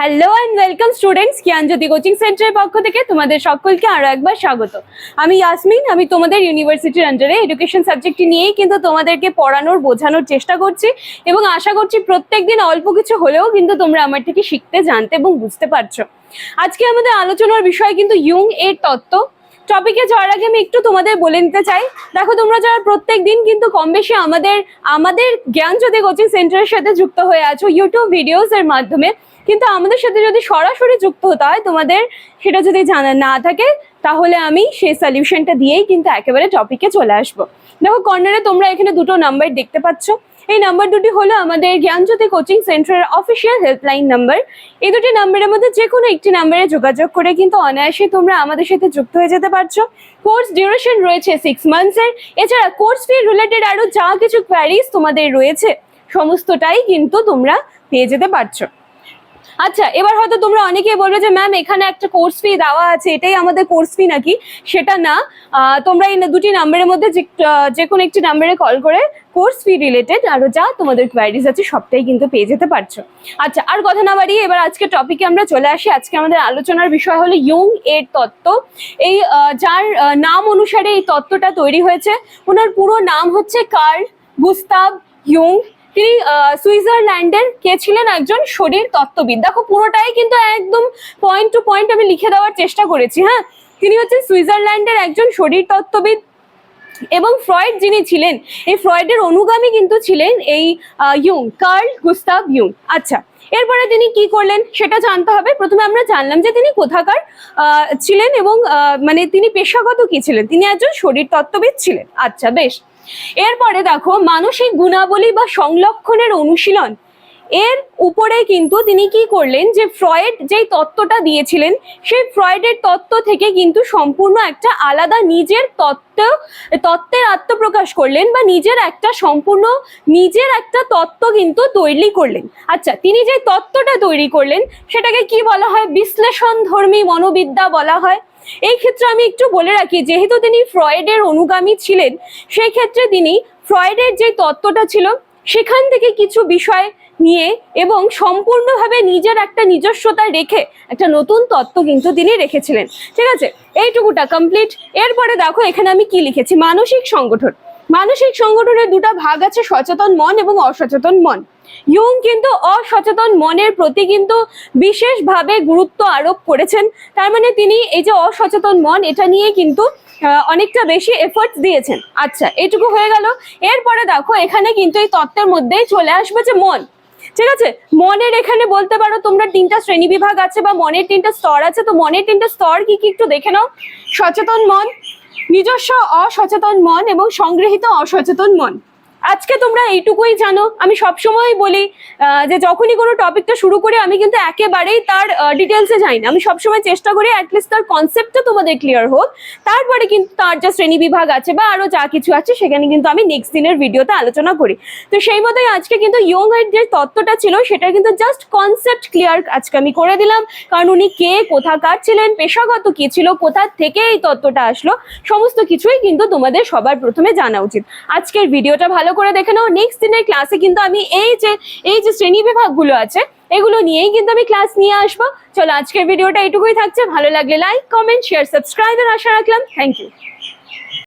Hello and welcome students Gyanjyoti coaching সেন্টারের পক্ষ থেকে তোমাদের সকলকে আরও একবার স্বাগত। আমি ইয়াসমিন আমি তোমাদের ইউনিভার্সিটির আন্ডারে এডুকেশন সাবজেক্টটি নিয়েই কিন্তু তোমাদেরকে পড়ানোর, বোঝানোর চেষ্টা করছি এবং আশা করছি প্রত্যেক দিন অল্প কিছু হলেও কিন্তু তোমরা আমার থেকে শিখতে, জানতে এবং বুঝতে পারছ। আজকে আমাদের আলোচনার বিষয় কিন্তু ইয়ং এর তত্ত্ব। টপিকে যাওয়ার আগে আমি একটু তোমাদের বলে নিতে চাই। দেখো, তোমরা যারা প্রত্যেক দিন কিন্তু কম বেশি আমাদের আমাদের জ্ঞান যদি কোচিং সেন্টারের সাথে যুক্ত হয়ে আছো ইউটিউব ভিডিওস এর মাধ্যমে। কিন্তু আমাদের সাথে যদি সরাসরি যুক্ত হতে হয়, তোমাদের সেটা যদি জানা না থাকে তাহলে আমি সেই সলিউশনটা দিয়েই কিন্তু একেবারে টপিকে চলে আসব। দেখো কর্নারে তোমরা এখানে দুটো নাম্বার দেখতে পাচ্ছ। এই নাম্বার দুটি হলো আমাদের জ্ঞানজ্যোতি কোচিং সেন্টারের অফিসিয়াল হেল্পলাইন নাম্বার এই দুটি নাম্বারের মধ্যে যে কোনো একটি নাম্বারে যোগাযোগ করে কিন্তু অনায়াসে তোমরা আমাদের সাথে যুক্ত হয়ে যেতে পারছ। কোর্স ডিউরেশন রয়েছে সিক্স মান্থসের এছাড়া কোর্স ফি রিলেটেড আরও যা কিছু কোয়ারিজ তোমাদের রয়েছে, সমস্তটাই কিন্তু তোমরা পেয়ে যেতে পারছ। আচ্ছা এবার হয়তো তোমরা অনেকেই বলবে যে, ম্যাম, এখানে একটা কোর্স ফি দেওয়া আছে, এটাই আমাদের কোর্স ফি নাকি? সেটা না। তোমরা এই দুটি নাম্বারের মধ্যে যে কোনো একটি নাম্বারে কল করে কোর্স ফি রিলেটেড আরও যা তোমাদের কোয়ারিজ আছে, সবটাই কিন্তু পেয়ে যেতে পারছ। আচ্ছা আর কথা না বাড়িয়ে এবার আজকে টপিকে আমরা চলে আসি। আজকে আমাদের আলোচনার বিষয় হলো ইয়ং এর তত্ত্ব। এই যার নাম অনুসারে এই তত্ত্বটা তৈরি হয়েছে। ওনার পুরো নাম হচ্ছে কার্ল গুস্তাব ইয়ং তিনি সুইজারল্যান্ডের কে ছিলেন একজন শরীর তত্ত্ববিদ। দেখো পুরোটাই কিন্তু একদম পয়েন্ট টু পয়েন্ট আমি লিখে দেওয়ার চেষ্টা করেছি হ্যাঁ? তিনি হচ্ছেন সুইজারল্যান্ডের একজন শরীর তত্ত্ববিদ এবং ফ্রয়েড যিনি ছিলেন, এই ফ্রয়েডের অনুগামী কিন্তু ছিলেন এই ইয়ং, কার্ল গুস্তাভ ইয়ং। আচ্ছা এরপরে তিনি কি করলেন সেটা জানতে হবে। প্রথমে আমরা জানলাম যে তিনি কোথাকার ছিলেন এবং মানে তিনি পেশাগত কি ছিলেন? তিনি একজন শরীর তত্ত্ববিদ ছিলেন। আচ্ছা বেশ। এরপরে দেখো, মানসিক গুণাবলী বা সংলক্ষণের অনুশীলন। এর উপরে কিন্তু তিনি কি করলেন যে, ফ্রয়েড যেই তত্ত্বটা দিয়েছিলেন, সেই ফ্রয়েডের তত্ত্ব থেকে কিন্তু সম্পূর্ণ একটা আলাদা নিজের তত্ত্ব, তত্ত্বের আত্মপ্রকাশ করলেন বা নিজের একটা সম্পূর্ণ নিজের একটা তত্ত্ব কিন্তু তৈরি করলেন। আচ্ছা তিনি যে তত্ত্বটা তৈরি করলেন, সেটাকে কি বলা হয়? বিশ্লেষণ ধর্মী মনোবিদ্যা বলা হয়। এই ক্ষেত্রে আমি একটু বলে রাখি, যেহেতু তিনি ফ্রয়েডের অনুগামী ছিলেন, সেই ক্ষেত্রে তিনি ফ্রয়েডের যে তত্ত্বটা ছিল, সেখান থেকে কিছু বিষয় নিয়ে এবং সম্পূর্ণভাবে নিজের একটা নিজস্বতা রেখে একটা নতুন তত্ত্ব কিন্তু তিনি রেখেছিলেন। ঠিক আছে? এইটুকুটা কমপ্লিট এরপরে দেখো এখানে আমি কি লিখেছি? মানসিক সংগঠন। মানসিক সংগঠনের দুটো ভাগ আছে, সচেতন মন এবং অসচেতন মন। ইয়ং কিন্তু অসচেতন মনের প্রতি কিন্তু বিশেষভাবে গুরুত্ব আরোপ করেছেন। তার মানে তিনি এই যে অসচেতন মন, এটা নিয়ে কিন্তু অনেকটা বেশি এফোর্ট দিয়েছেন। আচ্ছা এটুকু হয়ে গেল। এরপরে দেখো, এখানে কিন্তু এই তত্ত্বের মধ্যেই চলে আসবে যে মন। ঠিক আছে? মনের এখানে বলতে পারো, তোমরা তিনটা শ্রেণি বিভাগ আছে বা মনের তিনটা স্তর আছে, তো মনের তিনটা স্তর কি কি একটু দেখে নাও। সচেতন মন নিজস্ব অসচেতন মন এবং সংগৃহীত অসচেতন মন। আজকে তোমরা এইটুকুই জানো। আমি সবসময় বলি যে যখনই কোনো টপিকটা শুরু করি, আমি কিন্তু একেবারেই তার ডিটেলসে যাই না আমি সবসময় চেষ্টা করি অ্যাটলিস্ট তার কনসেপ্টটা তোমাদের ক্লিয়ার হোক। তারপরে কিন্তু তার যা শ্রেণি বিভাগ আছে বা আরও যা কিছু আছে, সেখানে কিন্তু আমি নেক্সট দিনের ভিডিওতে আলোচনা করি। তো সেই মতোই আজকে কিন্তু ইয়ং এর যে তত্ত্বটা ছিল, সেটা কিন্তু জাস্ট কনসেপ্ট ক্লিয়ার আজকে আমি করে দিলাম। কারণ উনি কে কোথাকার ছিলেন, পেশাগত কি ছিল, কোথা থেকে এই তত্ত্বটা আসলো, সমস্ত কিছুই কিন্তু তোমাদের সবার প্রথমে জানা উচিত। আজকের ভিডিওটা ভালো করে দেখে নাও। নেক্সট দিনের ক্লাসে কিন্তু আমি এই যে এই যে শ্রেণি বিভাগগুলো আছে, এগুলো নিয়েই কিন্তু আমি ক্লাস নিয়ে আসব। চলো, আজকের ভিডিওটা এটুকুই থাকছে। ভালো লাগলে লাইক কমেন্ট শেয়ার সাবস্ক্রাইব সাবস্ক্রাইবের আশা রাখলাম। Thank you